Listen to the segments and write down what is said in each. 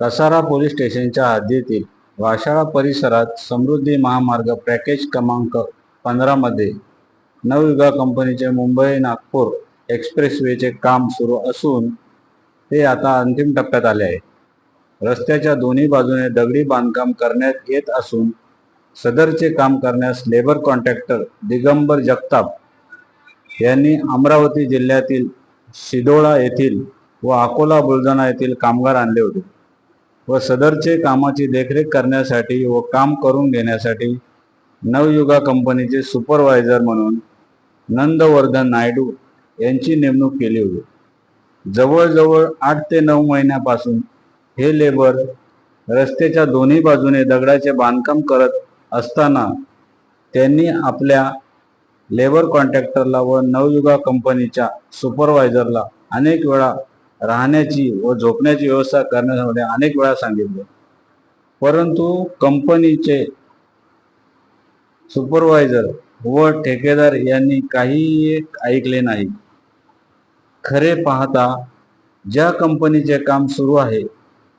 Kasara police स्टेशनच्या हद्दीतील वाशाळा परिसरात समृद्धी महामार्ग पॅकेज क्रमांक पंधरामध्ये नवयुगा कंपनीचे मुंबई नागपूर एक्सप्रेसवेचे काम सुरू असून ते आता अंतिम टप्प्यात आले आहे. रस्त्याच्या दोन्ही बाजूने दगडी बांधकाम करण्यात येत असून सदरचे काम करण्यास लेबर कॉन्ट्रॅक्टर दिगंबर जगताप यांनी अमरावती जिल्ह्यातील शिदोळा येथील व अकोला बुलढाणा येथील कामगार आणले होते. व सदरचे कामाची देखरेख करण्यासाठी व काम करून घेण्यासाठी नवयुगा कंपनीचे सुपरवायझर म्हणून नंदवर्धन नायडू यांची नेमणूक केली होती. जवळजवळ आठ ते नऊ महिन्यापासून हे लेबर रस्त्याच्या दोन्ही बाजूने दगडाचे बांधकाम करत असताना त्यांनी आपल्या लेबर कॉन्ट्रॅक्टरला व नवयुगा कंपनीच्या सुपरवायझरला अनेक वेळा राहण्याची व झोपण्याची व्यवस्था करण्यासाठी अनेक वेळा सांगितले. परंतु कंपनीचे सुपरवायझर व ठेकेदार यांनी काही एक ऐकले नाही. खरे पाहता ज्या कंपनीचे काम सुरू आहे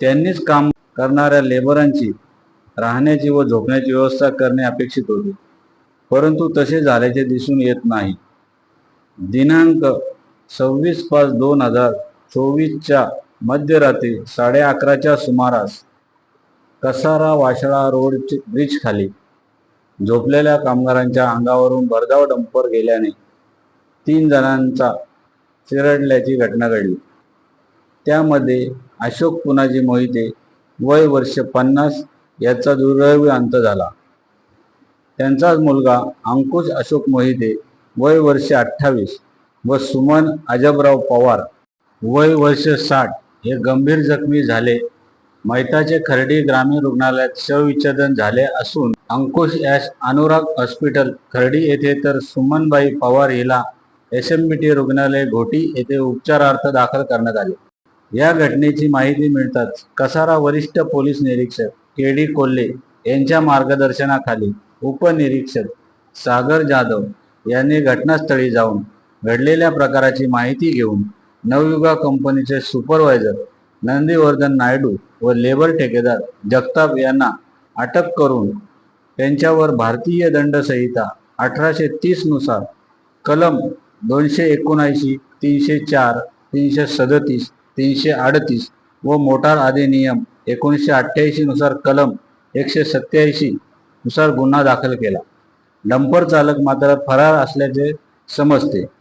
त्यांनीच काम करणाऱ्या लेबरांची राहण्याची व झोपण्याची व्यवस्था करणे अपेक्षित होते. परंतु तसे झाल्याचे दिसून येत नाही. दिनांक सव्वीस पाच दोन हजार चोवीसच्या मध्यरात्री साडे अकराच्या सुमारास कसारा वाशळा रोड ब्रिज खाली झोपलेल्या कामगारांच्या अंगावरून भरधाव डंपर गेल्याने तीन जणांचा चिरडल्याची घटना घडली. त्यामध्ये अशोक पुनाजी मोहिते वय वर्ष पन्नास याचा दुर्दैवी अंत झाला. त्यांचाच मुलगा अंकुश अशोक मोहिते वय वर्ष अठ्ठावीस व सुमन अजबराव पवार वय वर्ष साठ हे गंभीर जखमी झाले. मैताचे खर्डी ग्रामीण रुग्णालयात शवविच्छेदन झाले असून अंकुश यास अनुराग हॉस्पिटल खर्डी येथे तर सुमनबाई पवार हिला एस एम बी टी रुग्णालय घोटी येथे उपचारार्थ दाखल करण्यात आले. या घटनेची माहिती मिळताच कसारा वरिष्ठ पोलीस निरीक्षक के डी कोल्हे यांच्या मार्गदर्शनाखाली उपनिरीक्षक सागर जाधव यांनी घटनास्थळी जाऊन घडलेल्या प्रकाराची माहिती घेऊन नवयुगा कंपनीचे सुपरवायझर नंदीवर्धन नायडू व लेबर ठेकेदार जगताप यांना अटक करून त्यांच्यावर भारतीय दंड संहिता अठराशे तीसनुसार कलम दोनशे एकोणऐंशी तीनशे चार तीनशे सदतीस तीनशे अडतीस व मोटार अधिनियम एकोणीसशे अठ्ठ्याऐंशीनुसार कलम एकशे सत्याऐंशी नुसार गुन्हा दाखल केला. डंपर चालक मात्र फरार असल्याचे समजते.